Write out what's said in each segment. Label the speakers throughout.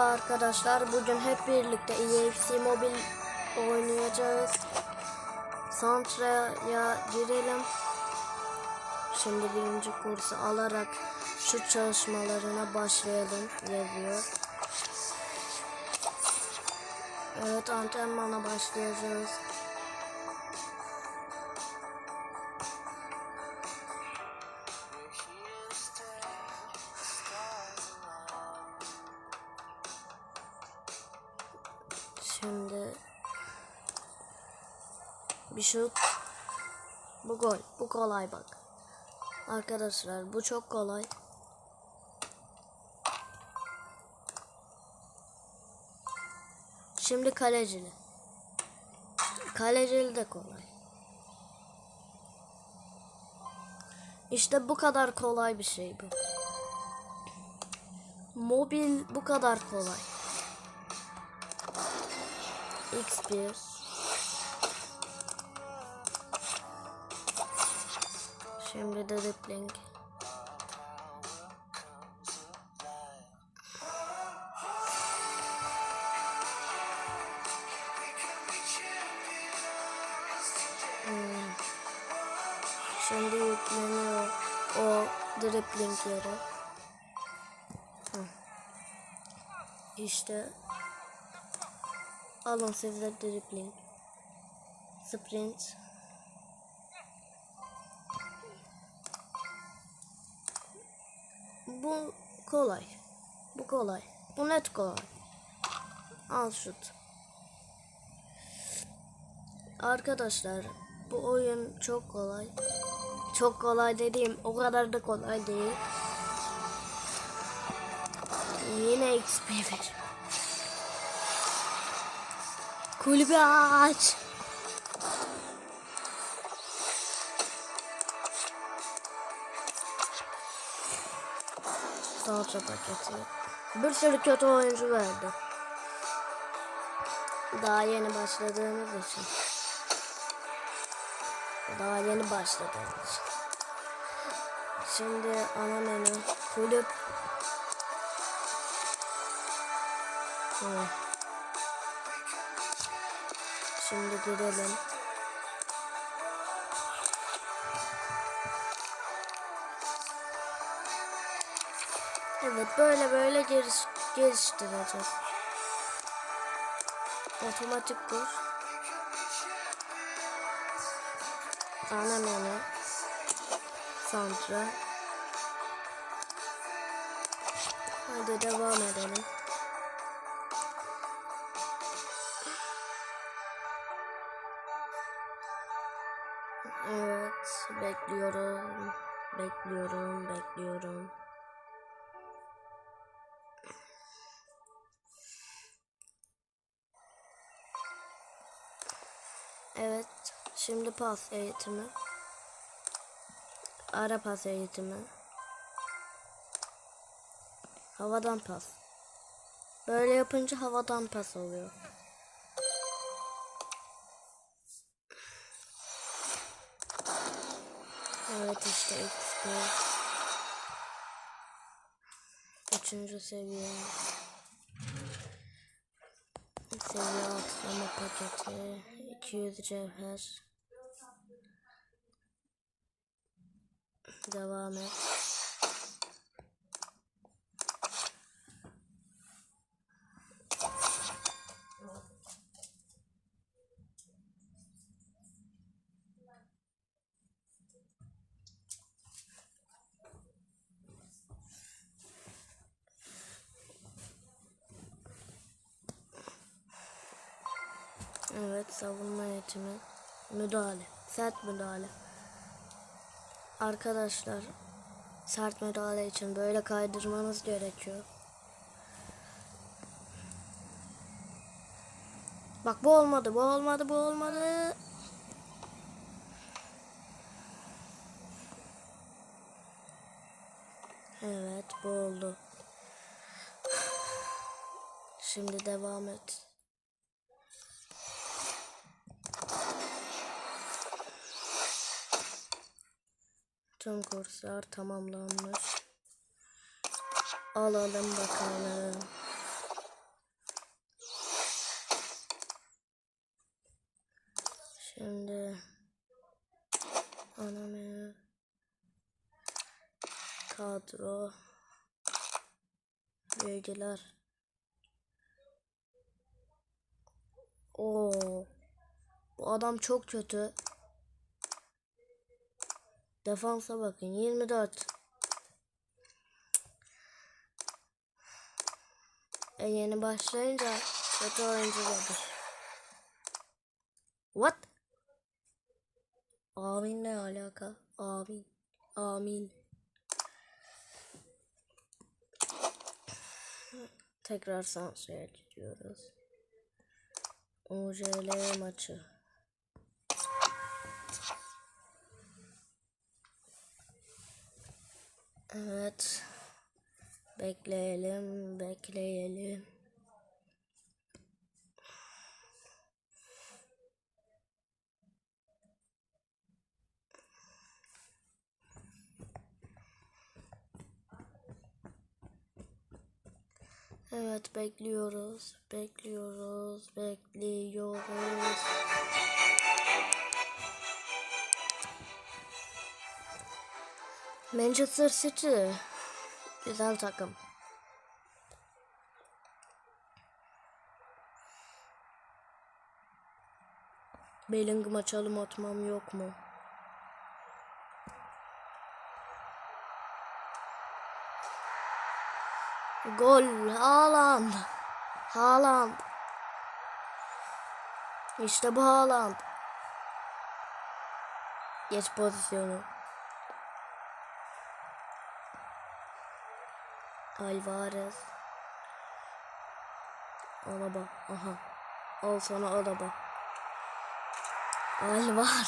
Speaker 1: Merhaba arkadaşlar. Bugün hep birlikte EXE Mobil oynayacağız. Santra'ya girelim. Şimdi birinci kursu alarak şu çalışmalarına başlayalım yazıyor. Evet antrenmana başlayacağız. Bir şut. Bu gol. Bu kolay bak. Arkadaşlar bu çok kolay. Şimdi kalecili. Kalecili de kolay. İşte bu kadar kolay bir şey bu. Mobil bu kadar kolay. X1 Şimdi de dribbling. Hmm. Şimdi yükleniyor o dribbling yeri. Hı. İşte Alın size dribbling. Sprint. Kolay. Bu kolay. Bu net kolay. Al şut. Arkadaşlar bu oyun çok kolay. Çok kolay dediğim o kadar da kolay değil. Yine XP ver. Kulübü aç. Salça paketi. Bir sürü kötü oyuncu verdi. Daha yeni başladığımız için. Daha yeni başladığımız için. Şimdi ana menü. Kulüp. Şimdi girelim. Evet böyle böyle geliş, geliştireceğiz. Otomatik kur. Ana menü. Santra. Hadi devam edelim. Evet, bekliyorum. Bekliyorum, bekliyorum. Evet, şimdi pas eğitimi. Ara pas eğitimi. Havadan pas. Böyle yapınca havadan pas oluyor. Evet işte XP. Üçüncü seviye. Seviye atlama paketi. 200 cevher. Devam et. Evet savunma eğitimi. Müdahale. Sert müdahale. Arkadaşlar sert müdahale için böyle kaydırmanız gerekiyor. Bak bu olmadı, bu olmadı, bu olmadı. Evet, bu oldu. Şimdi devam et. Tüm kurslar tamamlanmış. Alalım bakalım. Şimdi ana menü kadro bilgiler. Oo. Bu adam çok kötü. Defansa bakın 24. E yeni başlayınca kötü oyuncu olur. What? Amin ne alaka? Amin. Amin. Tekrar sansüre gidiyoruz. UCL maçı. Evet. Bekleyelim, bekleyelim. Evet bekliyoruz, bekliyoruz, bekliyoruz. Manchester City güzel takım. Bellingham açalım atmam yok mu? Gol Haaland. Haaland. İşte bu Haaland. Geç pozisyonu. Alvarez. Alaba. Aha. Al sana Alaba. Alvar.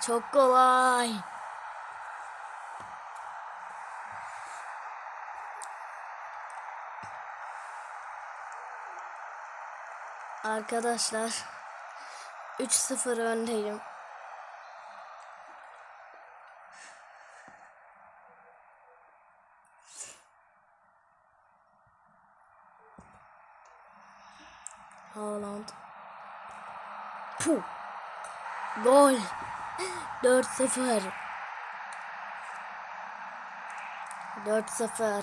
Speaker 1: Çok kolay. Arkadaşlar 3-0 öndeyim. Haaland. Puh. Gol. 4-0. 4-0.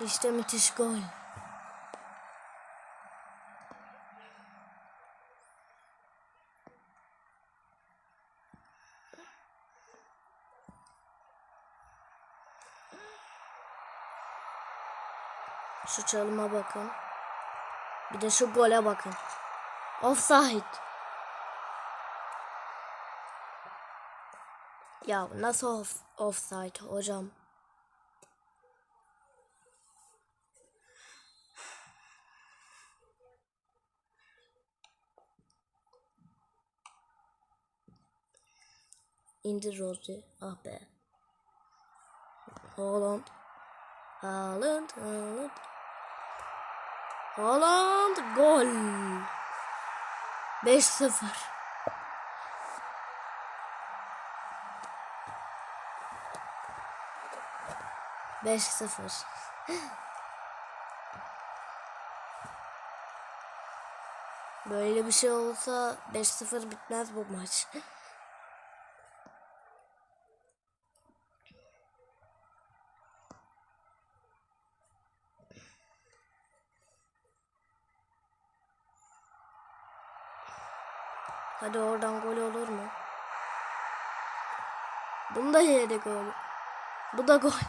Speaker 1: İşte müthiş gol. Şu çalıma bakın. Bir de şu gole bakın. Offside. Ya nasıl off, offside hocam? İndir Rozi. Ah be. Haaland. Haaland. Haaland. Haaland. Gol. 5-0. Beş sıfır. Böyle bir şey olsa 5-0 bitmez bu maç. Hadi oradan gol olur mu? Bunu da yedi gol. Bu da gol.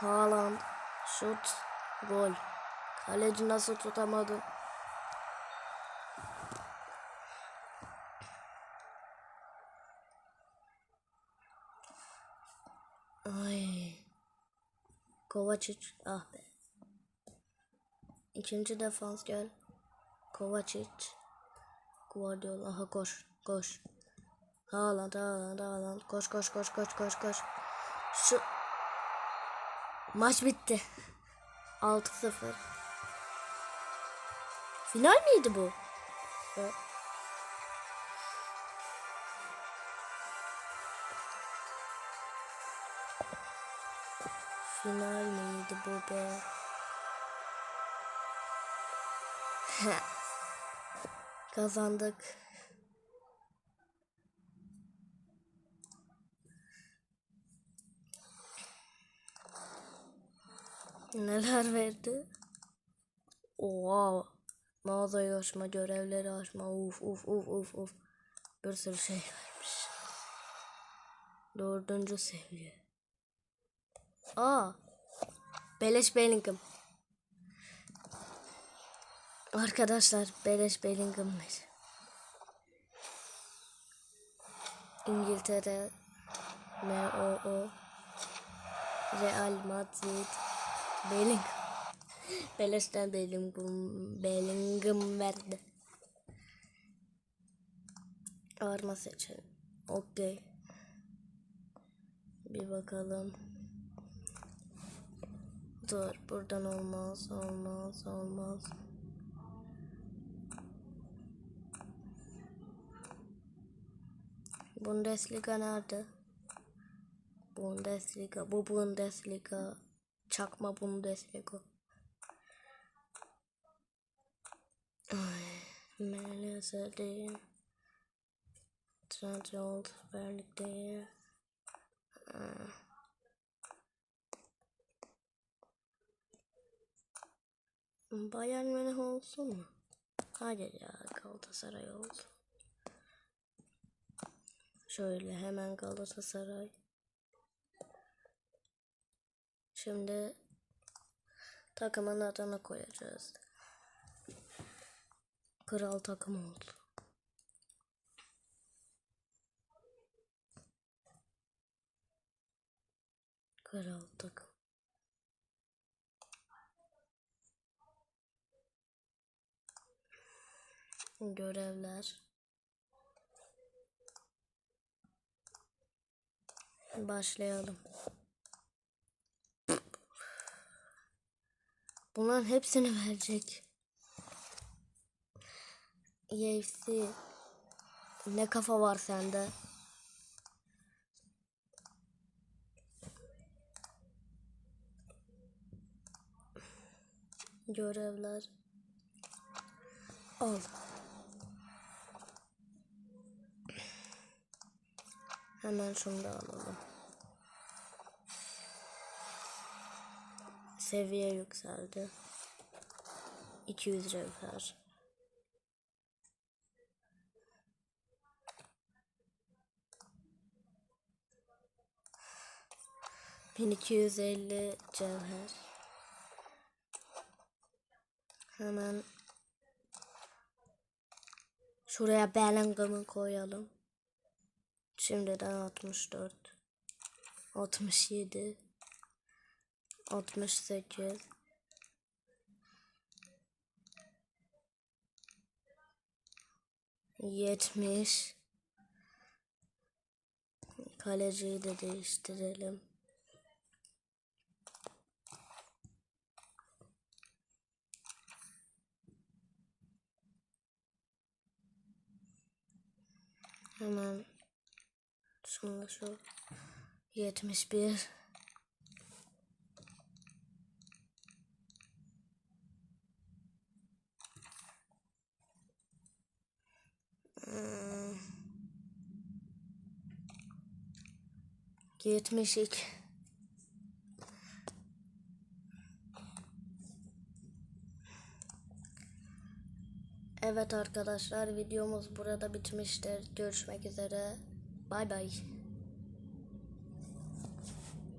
Speaker 1: Haaland şut gol. Kaleci nasıl tutamadı? Ay. Kovacic ah be. İkinci defans gel. Kovacic. Guardiola. Ha koş. Koş. Haaland, Haaland, Haaland. Koş, koş, koş, koş, koş, koş. Şu maç bitti. 6-0. Final miydi bu? Evet. Final miydi bu be? Kazandık. Neler verdi? Oha. Mağazayı açma, görevleri açma. Uf uf uf uf uf. Bir sürü şey vermiş. Dördüncü seviye. Aa. Beleş Bellingham. Arkadaşlar Beleş Bellingham var. İngiltere M-O-O Real Madrid Bellingham Beleşten Bellingham Bellingham verdi. Arma seçelim. Okey. Bir bakalım. Dur buradan olmaz olmaz olmaz. Bundesliga nerede? Bundesliga. Bu Bundesliga. Çakma Bundesliga. MLS değil. Trendyol Süper Lig değil. Bayern Münih olsun mu? Hayır ya Galatasaray olsun. Şöyle hemen Galatasaray. Şimdi takımın adını koyacağız. Kral takım oldu. Kral takım. Görevler. Başlayalım. Bunların hepsini verecek. UFC ne kafa var sende? Görevler. Al. Hemen şunu da alalım. Seviye yükseldi. 200 revher. Bin iki yüz elli cevher. Hemen şuraya Bellingham'ı koyalım. Şimdiden 64 67 68 70 Kaleciyi de değiştirelim. Hemen şunla şu 71 Hmm. 72 Evet arkadaşlar videomuz burada bitmiştir. Görüşmek üzere. Bay bay.